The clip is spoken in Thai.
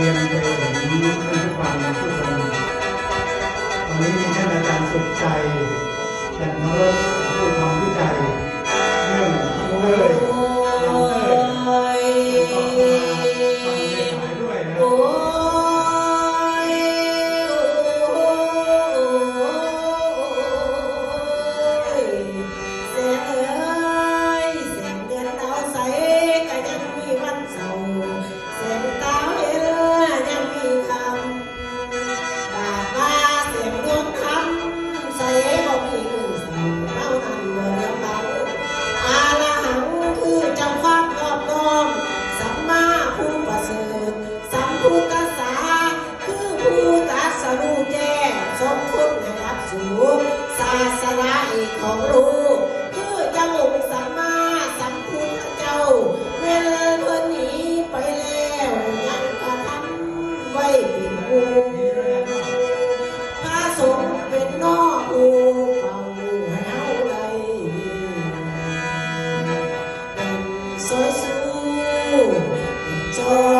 เรียนจะเห็นคุณผู้ฟังทุกคนวันนี้มีแค่านอาจารย์สุขใจ ผู้ตรัสรู้แจ้งสมคุณนรับสูงศาสนาเอกของรู้คือเจ้าสัมมาสัมพุทธเจ้าเมื่อเพิ่นนี้ไปแล้วยังกระทำไว้เป็นกูพระสงฆ์เป็นนอกกูเขาเอาไรสวยสู้จอ